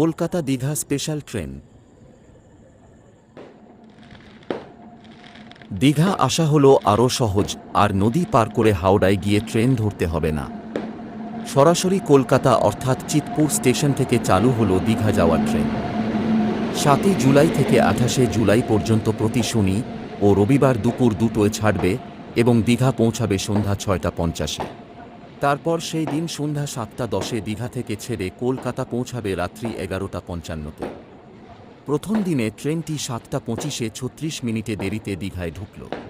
Kolkata Digha special train. Digha আসা হলো আরও সহজ, আর নদী পার করে হাওড়ায় গিয়ে ট্রেন ধরতে হবে না। সরাসরি কলকাতা অর্থাৎ চিতপুর স্টেশন থেকে চালু হলো দীঘা যাওয়ার ট্রেন। সাতই জুলাই থেকে আঠাশে জুলাই পর্যন্ত প্রতি শনি ও রবিবার দুপুর দুটোয় ছাড়বে এবং দীঘা পৌঁছাবে সন্ধ্যা ছয়টা পঞ্চাশে। তারপর সেই দিন সন্ধ্যা সাতটা দশে দীঘা থেকে ছেড়ে কলকাতা পৌঁছাবে রাত্রি এগারোটা পঞ্চান্নতে। প্রথম দিনে ট্রেনটি সাতটা পঁচিশে ছত্রিশ মিনিটে দেরিতে দীঘায় ঢুকল।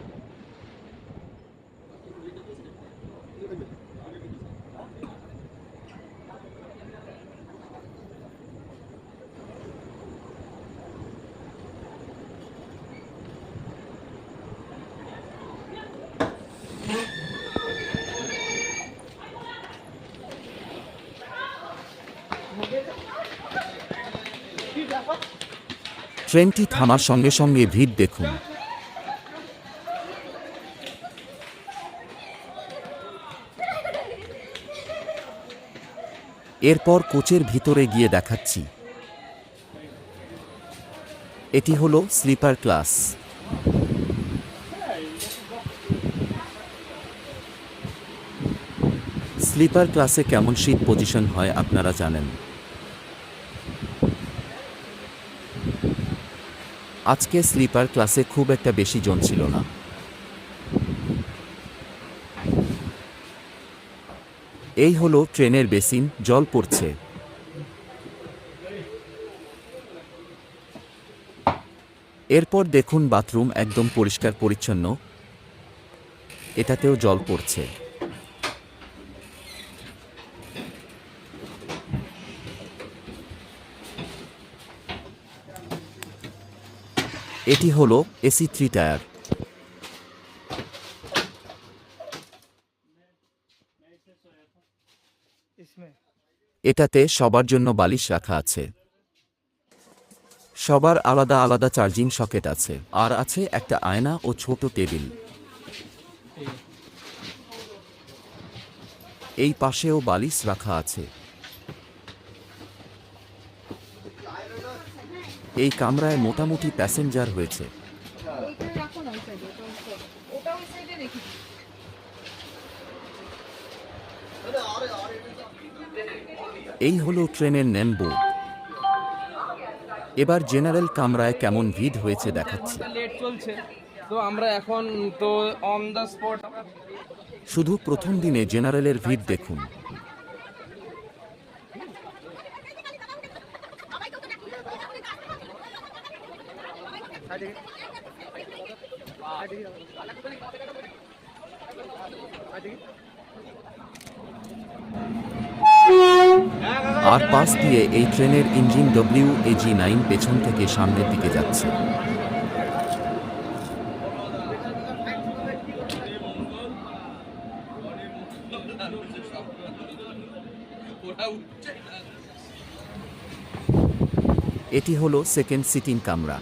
ট্রেনটি থামার সঙ্গে সঙ্গে ভিড় দেখুন। এরপর কোচের ভিতরে গিয়ে দেখাচ্ছি। এটি হলো স্লিপার ক্লাস। স্লিপার ক্লাসে কেমন সিট পজিশন হয় আপনারা জানেন। আজকে স্লিপার ক্লাসে খুব একটা বেশি জন ছিল না। এই হলো ট্রেনের বেসিন, জল পড়ছে। এরপর দেখুন বাথরুম একদম পরিষ্কার পরিচ্ছন্ন এটাতেও জল পড়ছে। এটি হল এসি থ্রি টায়ার। এটাতে সবার জন্য বালিশ রাখা আছে। সবার আলাদা আলাদা চার্জিং সকেট আছে, আর আছে একটা আয়না ও ছোট টেবিল। এই পাশেও বালিশ রাখা আছে। এই কামরায় মোটামুটি প্যাসেঞ্জার হয়েছে। এই হলো ট্রেনের নেম বোর্ড। এবার জেনারেল কামরায় কেমন ভিড় হয়েছে দেখাচ্ছি। তো আমরা এখন তো অন দ্য স্পট শুধু প্রথম দিনে জেনারেলের ভিড় দেখুন। আর পাশ দিয়ে এই ট্রেনের ইঞ্জিন ডব্লিউ এজি নাইন পেছন থেকে সামনের দিকে যাচ্ছে। এটি হলো সেকেন্ড সিটিং কামরা।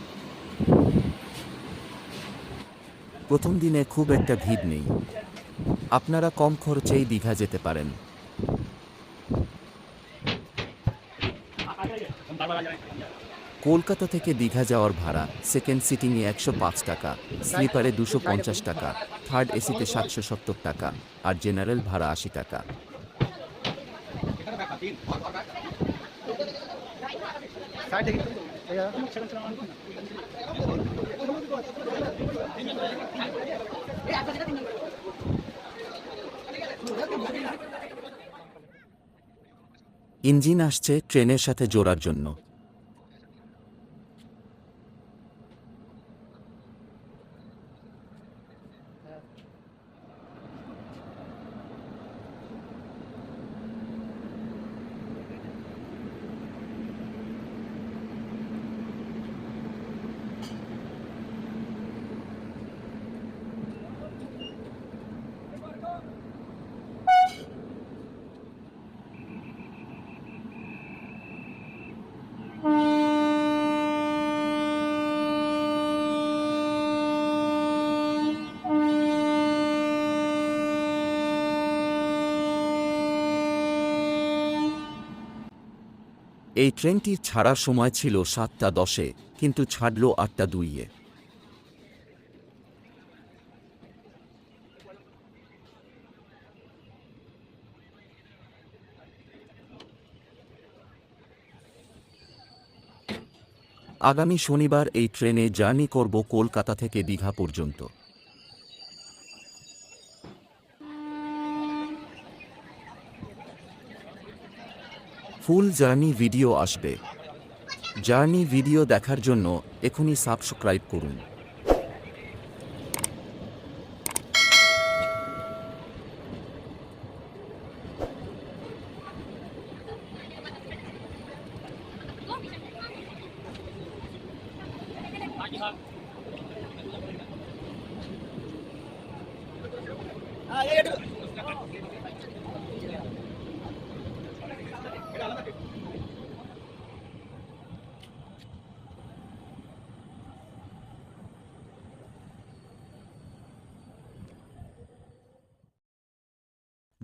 প্রথম দিনে খুব একটা ভিড় নেই। আপনারা কম খরচেই দীঘা যেতে পারেন। কলকাতা থেকে দীঘা যাওয়ার ভাড়া সেকেন্ড সিটিংয়ে একশো পাঁচ টাকা, স্লিপারে দুশো পঞ্চাশ টাকা, থার্ড এসিতে সাতশো সত্তর টাকা, আর জেনারেল ভাড়া আশি টাকা। ইঞ্জিন আসছে ট্রেনের সাথে জোড়ার জন্য। এই ট্রেনটির ছাড়ার সময় ছিল সাতটা দশে, কিন্তু ছাড়ল আটটা দুইয়ে। আগামী শনিবার এই ট্রেনে জার্নি করব কলকাতা থেকে দীঘা পর্যন্ত। ফুল জার্নি ভিডিও আসবে। জার্নি ভিডিও দেখার জন্য এখনই সাবস্ক্রাইব করুন।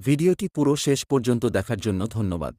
ভিডিওটি পুরো শেষ পর্যন্ত দেখার জন্য ধন্যবাদ।